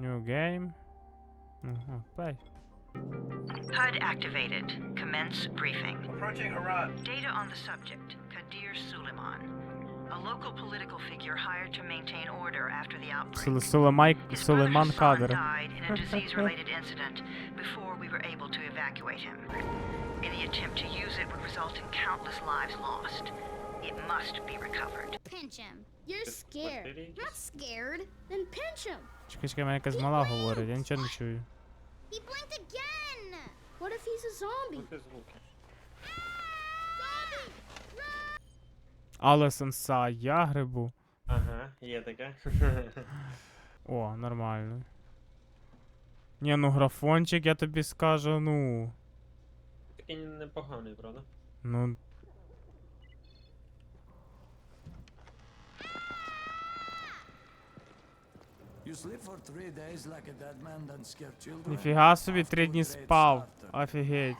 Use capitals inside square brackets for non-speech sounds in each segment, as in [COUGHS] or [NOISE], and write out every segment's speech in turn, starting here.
New game. Mm -hmm. Play. HUD activated. Commence briefing. Approaching Herat. Data on the subject. Kadir Suleiman. A local political figure hired to maintain order after the outbreak. Sul His Suleiman died in a [LAUGHS] disease-related incident before we were able to evacuate him. Any attempt to use it would result in countless lives lost. It must be recovered. Pinch him. You're Just scared. Not scared. Then pinch him. Чекай, чекай, мене якась мала говорить, я нічого не чую. He blinked again. What if he's a. Zombie! Але сенса, я грибу. Ага, є таке. О, нормально. Ні, ну графончик, я тобі скажу, ну. Такий непоганий, правда? Ну. You sleep for three days like a dead man, then scare children. Ніфіга собі, три дні спав. Офігеть.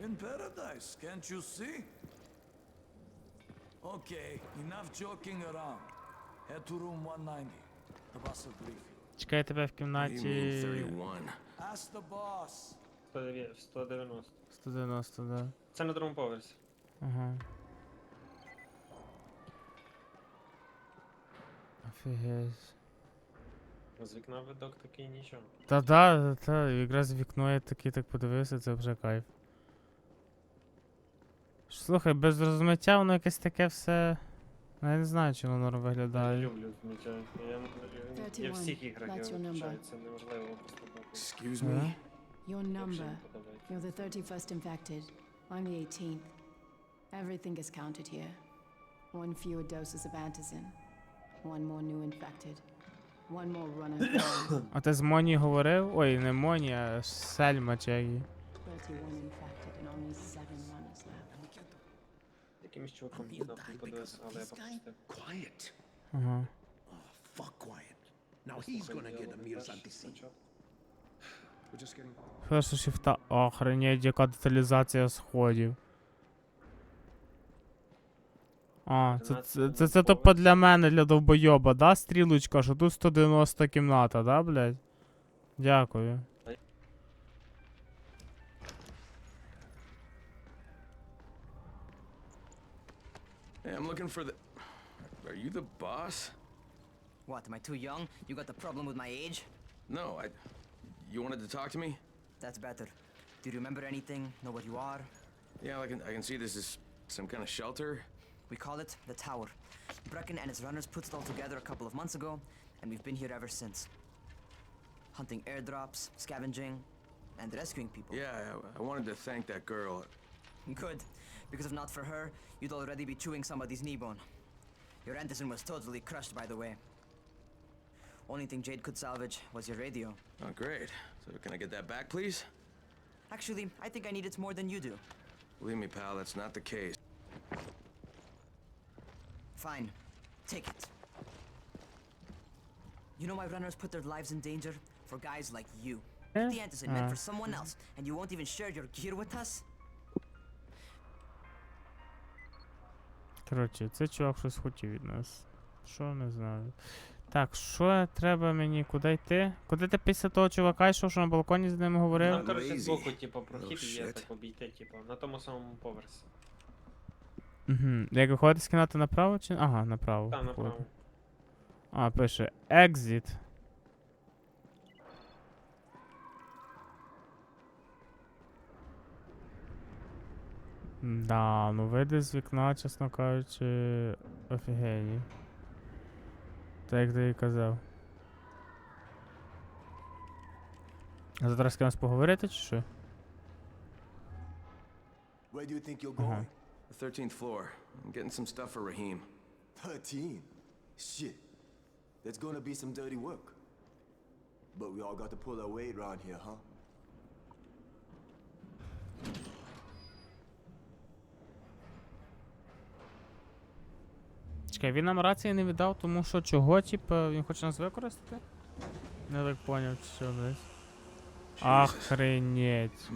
In paradise, can't you see? Okay, enough joking around. Head to room 190. The boss will brief you. Чекай тебе в кімнаті Ask the boss. 190. 190, да. Це на другому поверсі. Ага. Офігеть. З вікна видок такий нічого. Та да, та, якраз вікно я такий так подивився, це вже кайф. Слухай, без розмиття воно якесь таке все. Ну, я не знаю, чи воно Я виглядає. люблю вмічати. Я, я в 31, всіх іграх я your це неможливо. Excuse me? Your number. You're the 31st infected. I'm the 18th. Everything is counted here. One fewer doses of antizin. One more new infected. One more down. [COUGHS] А ти з Моні говорив? Ой, не Моні, а Сельма чи як її. 31 infected and only 7 runners left. Якимось чуваком I'll їхав, подивився, але я пропустив. Quiet. Ага. Oh, fuck quiet. Now he's gonna get ловив Amir's anti спочатку. Шифта. Охренеть, яка деталізація сходів. А, це, це, це, це тупо для мене, для довбойоба, да, стрілочка, що тут 190 кімната, да, блядь? Дякую. Hey, I'm looking for the. Are you the boss? What, am I too young? You got the problem with my age? No, I. You wanted to talk to me? That's better. Do you remember anything? Know what you are? Yeah, I can. I can see this is some kind of shelter. We call it the Tower. Brecken and his runners put it all together a couple of months ago, and we've been here ever since. Hunting airdrops, scavenging, and rescuing people. Yeah, I, wanted to thank that girl. Good, because if not for her, you'd already be chewing somebody's knee bone. Your antizin was totally crushed, by the way. Only thing Jade could salvage was your radio. Oh, great. So can I get that back, please? Actually, I think I need it more than you do. Believe me, pal, that's not the case. Fine. Take it. You know why runners put their lives in danger? For guys like you. Eh? The antizin meant Ah. for someone else, and you won't even share your gear with us? Коротше, цей чувак щось хотів від нас. Що не знаю. Так, що треба мені? Куди йти? Куди ти після того чувака йшов, що на балконі з ним говорив? коротше, Lazy. збоку, типу, прохід Oh, є, так обійти, типу, на тому самому поверсі. Угу. Як виходити з кімнати направо чи. Ага, направо. Походу. направо. А, пише Exit. Да, ну види з вікна, чесно кажучи, офігенні. Так як ти і казав. А зараз з кимось поговорити чи що? Where do you think you're going? The 13th floor. I'm getting some stuff for Raheem. 13? Shit. That's gonna be some dirty work. But we all got to pull our weight around here, huh? Чекай, він нам рації не віддав, тому що чого, типу, він хоче нас використати? Не так поняв, чи що. Jesus. Охренеть.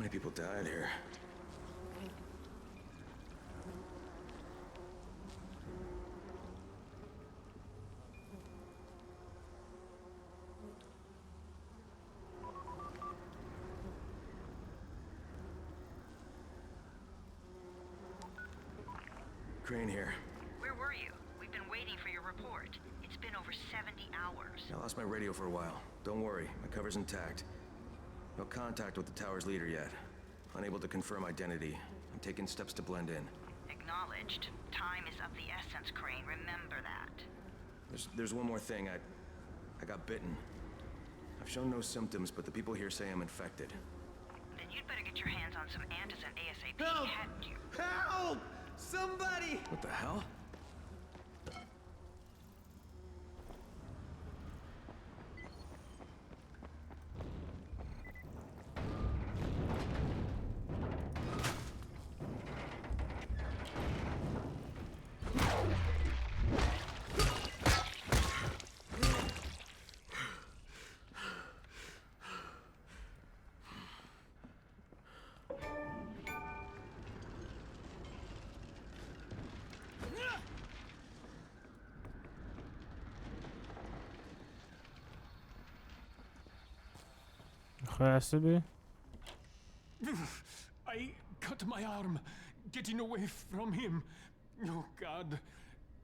Crane here. Where were you? We've been waiting for your report. It's been over 70 hours. I lost my radio for a while. Don't worry, my cover's intact. No contact with the tower's leader yet. Unable to confirm identity. I'm taking steps to blend in. Acknowledged. Time is of the essence, Crane. Remember that. There's, there's one more thing. I, I got bitten. I've shown no symptoms, but the people here say I'm infected. Then you'd better get your hands on some antizin ASAP, Help! hadn't you? Help! Somebody! What the hell? has to be. [LAUGHS] I cut my arm getting away from him. Oh, God.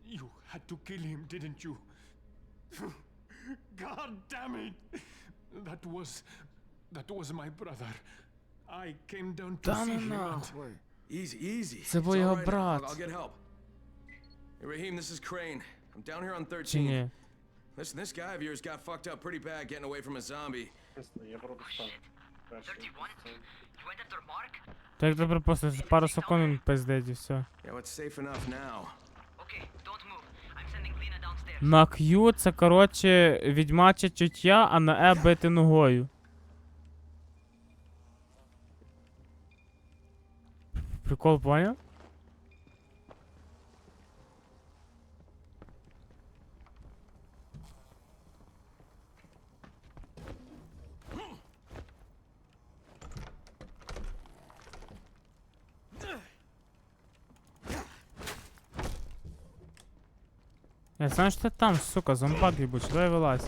You had to kill him, didn't you? [LAUGHS] God damn it! That was. That was my brother. I came down to no, see no, him. No. Easy, easy. It's, it's right brat. I'll get help. Hey, Raheem, this is Crane. I'm down here on 13. Listen, this guy of yours got fucked up pretty bad getting away from a zombie. Чесно, я просто став. Перший. 31? You went after Mark? То як добре просто пару секунд він пиздить і все. Yeah, it's safe enough now. Okay, don't move. I'm sending Lena downstairs. На Q це, коротше, відьмаче чуття, а на E бити ногою. Прикол, поняв? Я знаю, що ти там, сука, зомбак їбучий, давай вилазь.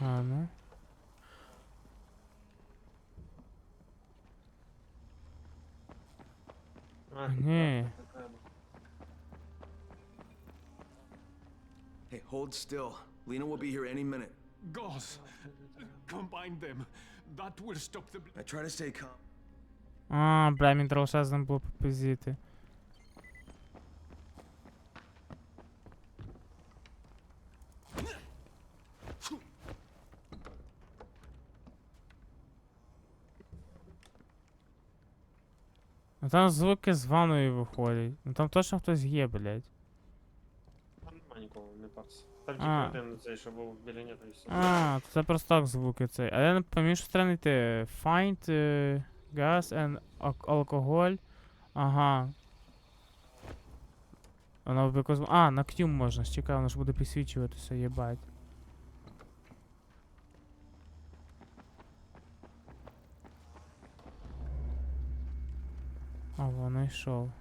А, ну. А, Ні. не треба. Hey, hold still. Lena will be here any minute. Gauze. Combine them. That will stop the. I try to stay calm. А, бля, мені треба ним було попиздіти. Ну там звуки з ванної виходять. Ну там точно хтось є, блядь. Там нема нікого, не. Там А. тільки один цей, що був біля нього і все. А, то це просто так звуки цей. А я не пам'ятаю, що треба знайти. Find е, gas and алкоголь. Ага. Воно because... А, на Q можна, чекай, воно ж буде підсвічуватися, єбать. А, воно йшов.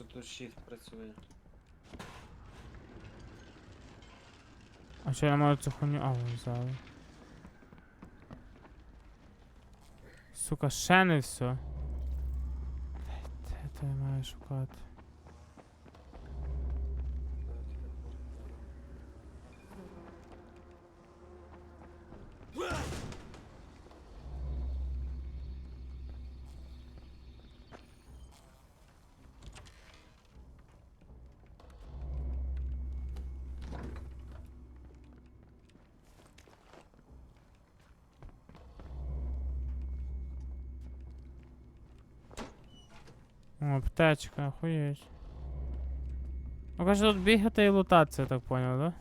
Що тут shift працює. А що я маю цю хуйню? А, вон взяли. Сука, ще все. Де то я маю шукати? О, аптечка, охуєть. Ну каже, тут бігати і лутатися, я так поняв, да?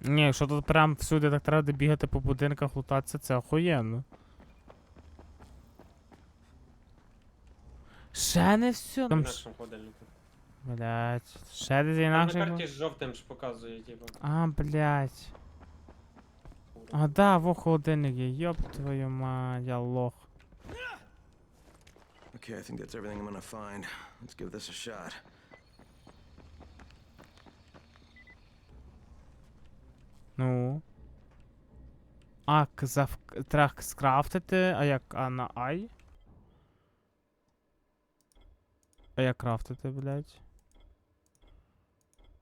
Ні, якщо тут прям всюди так треба бігати по будинках лутатися, це охуєнно. Ще не все. Там, нашому холодильнику. Блять. Ще десь Там на інакше. карті з жовтим ж показує, типу. А, блять. А, да, во холодильник є. Йоп твою мать, я лох. Okay, I think that's everything I'm gonna find. Let's give this a shot. Ну. А, к- зав... треба скрафтити, а як, а на ай? А як крафтити, блядь?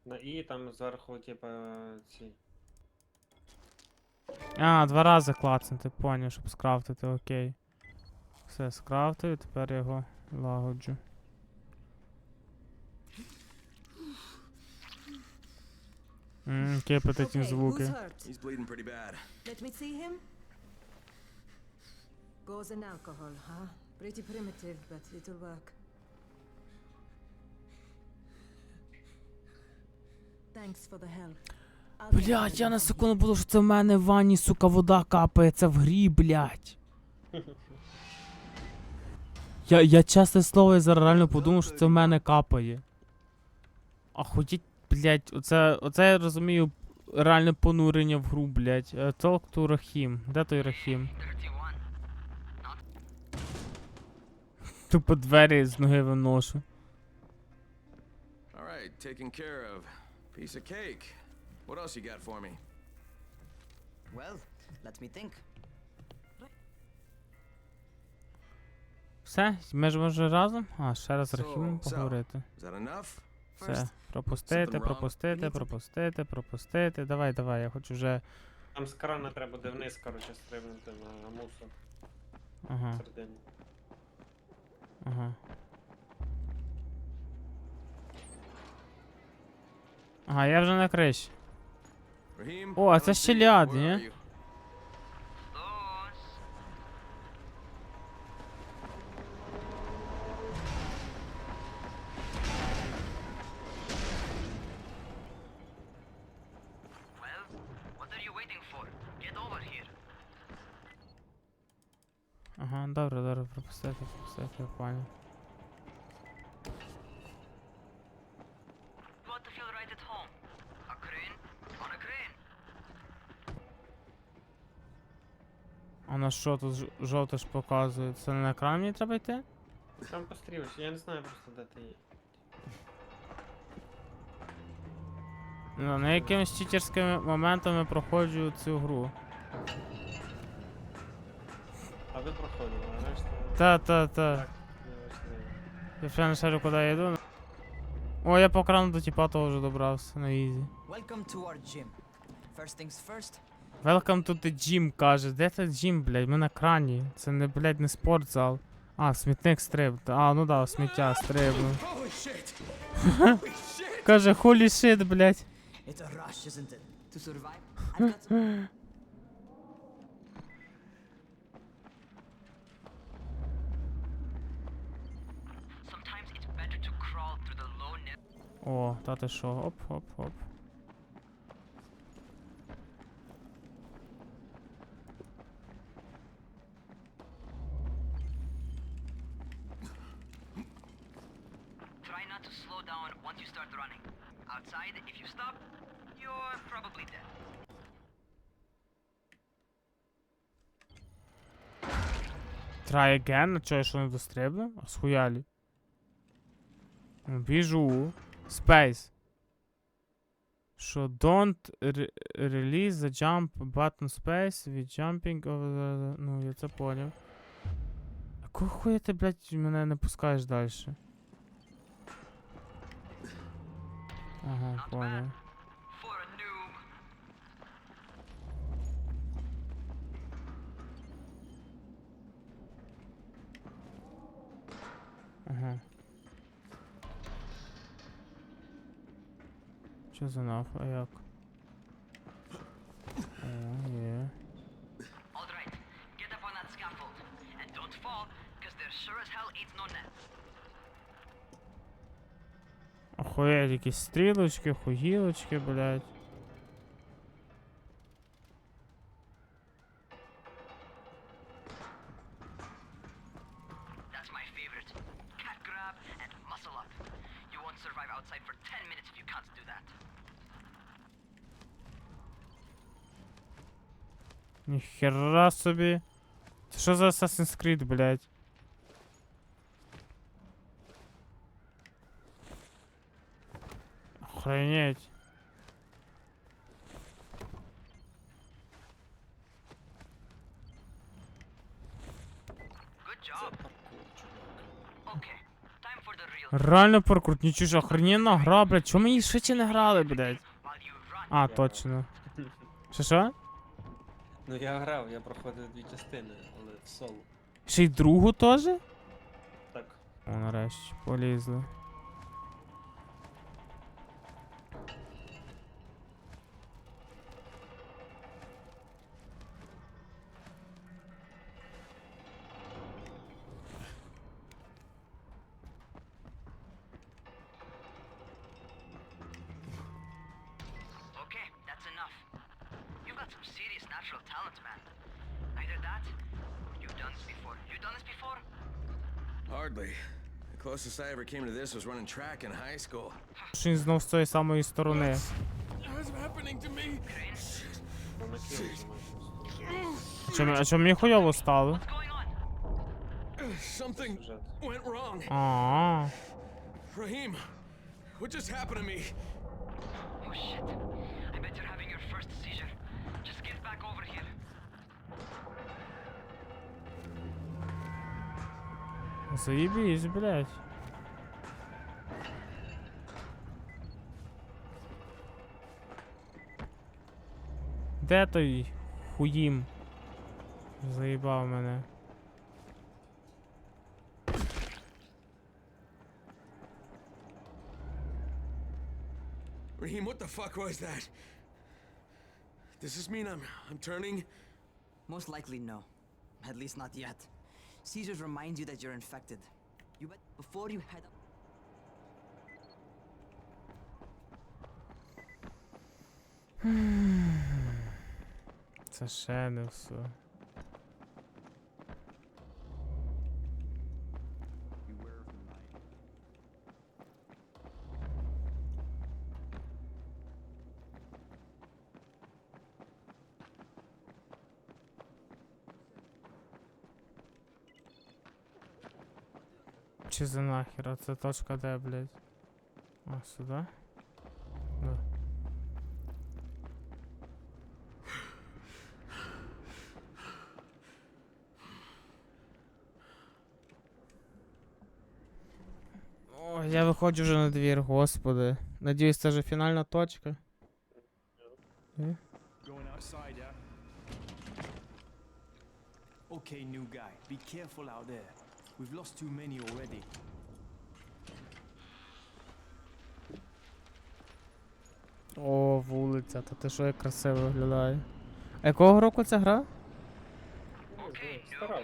На І там зверху, типу, ці. А, два рази клацнути, поняв, щоб скрафтити, окей. Все, скрафтив, тепер його лагоджу. Ммм, які апетитні звуки. He's bleeding pretty bad. Let me see him. Gauze and alcohol, huh? Pretty primitive, but it'll work. Thanks for the help. Блять, я на секунду подумав, що це в мене в ванні, сука, вода капає, це в грі, блять. Я, я чесне слово, я зараз реально подумав, що це в мене капає. Охуєть, блять, оце, оце я розумію реальне понурення в гру, блять. Talk to Рахім. Де той Рахім? Тупо двері з ноги виношу. All right, taken care of. Piece of cake. What else you got for me? Well, let me think. Все, ми ж може разом? А, ще раз з So, Рахімом поговорити. Is that enough? Все, First, пропустити, пропустити, пропустити, пропустити. Давай, давай, я хочу вже. Там з крана треба буде вниз, коротше, стрибнути на мусор Ага, всередині. ага. Ага, я вже на криші. О, а це ще ляд, ні? Ага, добре, добре, пропустити, пропустити, понял. You want to feel right at home? A crane? On a crane. Що тут ж- жовте ж показує? Це не на екран мені треба йти? Там пострілиш, я не знаю просто де ти є. Ну, на якимись читерськими моментами проходжу цю гру. А ви проходили, а решта. Та, та, та. Так, не. Я вже не шарю, куди я йду. О, я по крану до тіпа того вже добрався на ізі. Welcome to our gym. First things first, Welcome to the gym, каже. Де це gym, блядь? Ми на крані. Це не, блядь, не спортзал. А, смітник стриб. А, ну да, сміття стрибну. [LAUGHS] Каже, хулі shit, блядь. О, та ти що? Оп, оп, оп. Once you start running. Outside, if you stop, you're probably dead. Try again? Чого я що не дострибну? А схуялі? Ну, Біжу. Space. Що don't re- release the jump button space with jumping over the... Ну, я це поняв. А кого хуя ти, блядь, мене не пускаєш далі? Ага, Not поняв. bad. For a noob. Ага. Що за нахуй? А як? О, є. Alright, get up on that scaffold. And don't fall, because there sure as hell ain't no net. If you can't do that. Ніхера собі. Це що за Assassin's Creed, блядь? Охренеть. Good job. Okay, time for the real Реально паркур, нічого ж охрененна гра, блядь. Чому ми її швидше не грали, блядь? А, точно. Що що? Ну я грав, я проходив дві частини, але в соло. Ще й другу теж? Так. О, нарешті, полізли. Came to this was running track in high school. Він знов з тої самої сторони. What's happening to me? Ну, на кіл А чому, а чому мені хуйово стало? What's going on? Something went wrong. А, Raheem, what just happened to me? Oh shit. I bet you're having your first seizure. Just get back over here. заебись, блядь. Де той хуїм? Заїбав мене. Raheem, what the fuck was that? Does this mean I'm I'm turning? Most likely no. At least not yet. Caesars reminds you that you're infected. You bet before you head [SIGHS] up. [SIGHS] [SIGHS] Це ще не все. Чи за нахер? А це точка де, блядь? А, сюди? Да. О, я виходжу вже на двір, господи. Надіюсь, це вже фінальна точка. Е? Yeah? Okay, new guy. Be careful out there. We've lost too many already. О, вулиця, та ти що як красиво виглядає. А Якого року ця гра? Ну, стара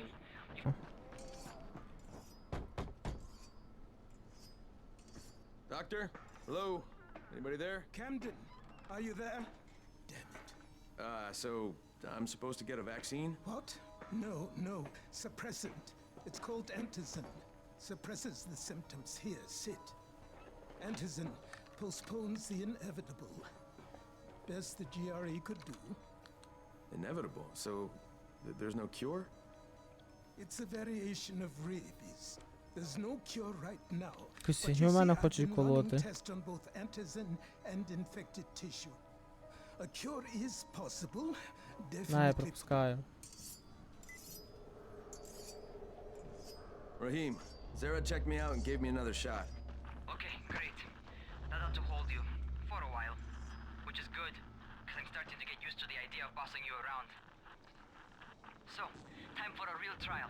Doctor? Hello? Anybody there? Camden, are you there? Damn it. Uh, so I'm supposed to get a vaccine? What? No, no. Suppressant. It's called antizin. Suppresses the symptoms. Here, sit. Antizin postpones the inevitable. Best the GRE could do. Inevitable. So th- there's no cure? It's a variation of rabies. There's no cure right now. Якусь But фігню you в see, мене I've хочуть been running колоти. tests on both antizin and infected tissue. A cure is possible. На, я Definitely. пропускаю. Raheem, Zara checked me out and gave me another shot. Okay, great. That ought to hold you. For a while. Which is good, because I'm starting to get used to the idea of bossing you around. So, time for a real trial.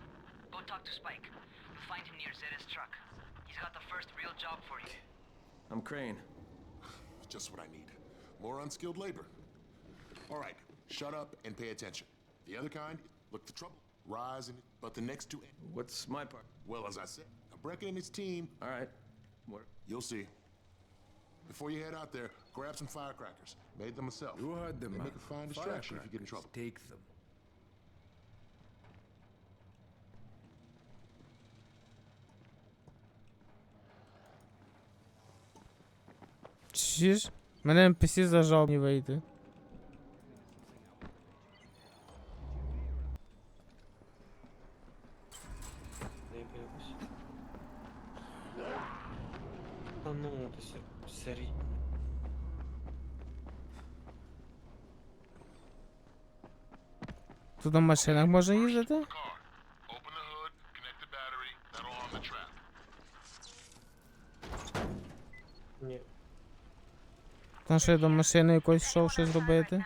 Go talk to Spike. You'll find him near Zeta's truck. He's got the first real job for you. I'm Crane. [SIGHS] Just what I need. More unskilled labor. All right, shut up and pay attention. The other kind, look for trouble, rise in it, but the next two. What's my part? Well, as I said, Brecken and his team, All right. What? you'll see. Before you head out there, grab some firecrackers. Made them myself. You heard them, They man. make a fine distraction if you get in trouble. Take them. Чуєш? Мене NPC зажав мені вийти. Заебалось. Та ну, ти се- серій. Тут на машинах можна їздити? Там що я до машини якось йшов щось робити.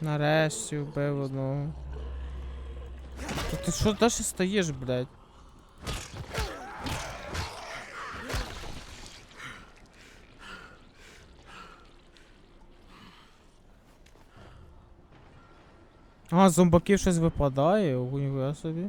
Нарешті вбив одного. Ти що далі стоїш, блядь? З зомбаків щось випадає, ніхуя собі.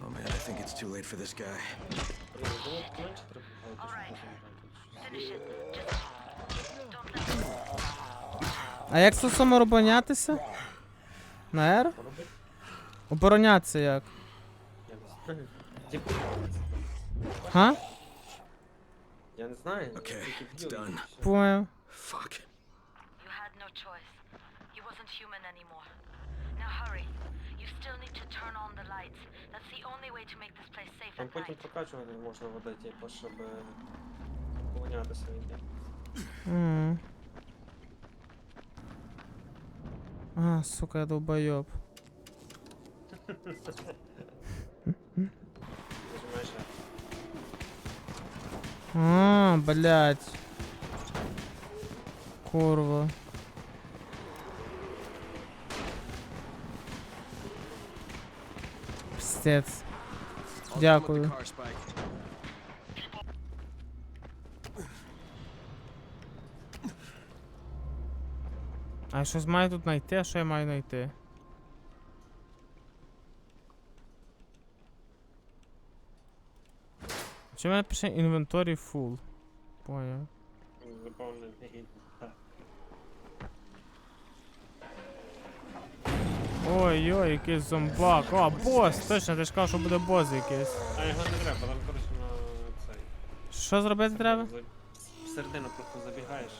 Oh too late for this guy. А як це самооборонятися? На R? Оборонятися як? Я не знаю. Типу, Га? я не знаю. Okay, тільки it's б'ю і done. все. Понял. Fuck. You had no choice. He wasn't human anymore. Now hurry. You still need to turn on the lights. That's the only way to make this place safe Там at потім night. прокачувати можна вода, типу, щоб поганятися від них. М. А, сука, я долбойоб. [LAUGHS] А, блядь. Курва. Пстец. Дякую. А я щось маю тут знайти, а що я маю знайти? Чи в мене пише інвенторі full? Поняв. Заповнений. Ой-ой, якийсь зомбак. О, бос! Точно, ти ж казав, що буде бос якийсь. А його не треба, там коротше на цей. Що зробити треба? За- Всередину просто забігаєш,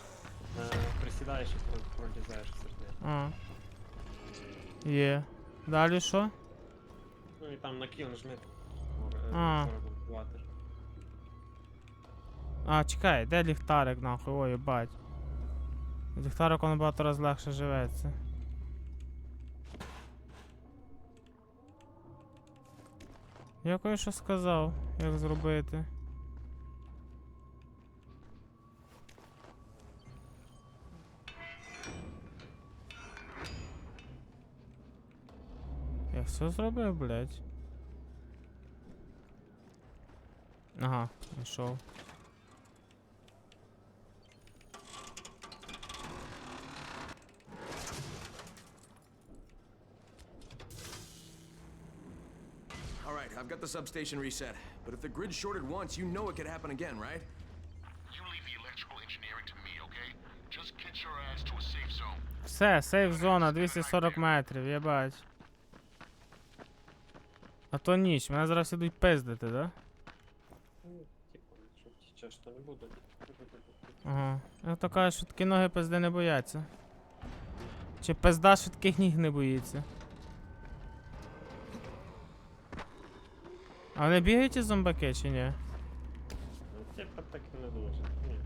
е, присідаєш і про- пролізаєш всередину. А. Є. Далі що? Ну і там на кіл нажми. А. Ватер. А, чекай, де ліхтарик нахуй? Ой, бать. Ліхтарик он багато раз легше живеться. Я кое-що сказав, як зробити. Я все зробив, блядь. Ага, знайшов. Got the substation reset. But if the grid shorted once, you know it could happen again, right? You leave the electrical engineering to me, okay? Just get your ass to a safe zone. Все, сейф зона 240 метрів, я єбать. А то ніч, мене зараз ідуть пиздити, да? Ну, типу, тічеш, то не буде. Ага. Я то кажу, що такі ноги пизди не бояться. Чи пизда швидких ніг не боїться. А вони бігають із зомбаки чи ні? Ну, типа так і не дуже. Ні.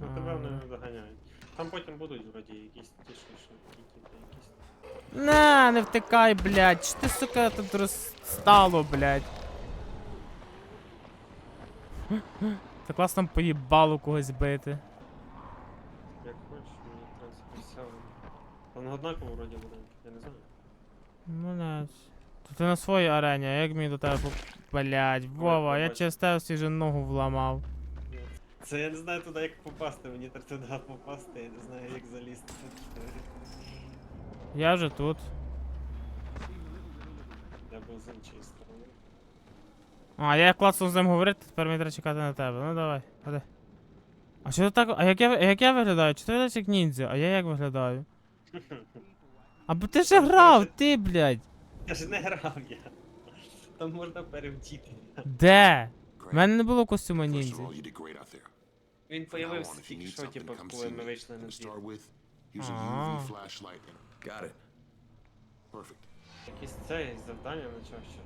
Ну тебе вони не доганяють. Там потім будуть вроді якісь ті, що що, якісь. На, не втикай, блядь. Чи ти, сука, тут розстало, блядь. Так вас там поїбало когось бити. Як хочеш, мені трансферсіал. Вони однаково вроді буде, я не знаю. Блядь. То ти на своїй арені, а як мені до тебе поп... Блядь, Вова, я через тебе всі вже ногу вламав. Це я не знаю туди як попасти, мені треба туди попасти, я не знаю як залізти. Я вже тут. Я був з іншої сторони. А, я як клацнув з ним говорити, тепер мені треба чекати на тебе. Ну давай, ходи. А що ти так. А як я, як я виглядаю? Чи ти виглядаєш як ніндзя? А я як виглядаю? [LAUGHS] А бо ти ж грав, ти, блядь. Я ж не грав я. Там можна перевчити. Де? В мене не було костюма there. Він появився тільки що, типу, коли ми вийшли на двір. Got it. perfect. Якісь це завдання на чого ще.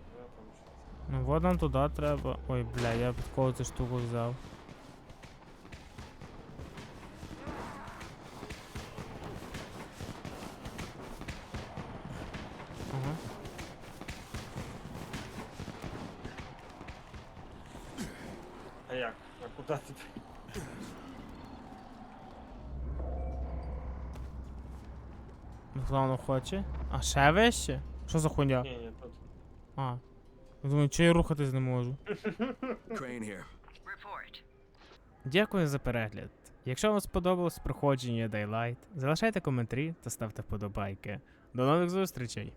Ну. Ну вот нам туди треба. Ой, бля, я під кого цю штуку взяв. Ага. А як? А куди ти? Ну, Хто воно хоче? А ще вище? Що за хуйня? Ні, ні, тут. А. Я думаю, чи я рухатись не можу. Crane here. Report. Дякую за перегляд. Якщо вам сподобалось проходження Daylight, залишайте коментарі та ставте вподобайки. До нових зустрічей!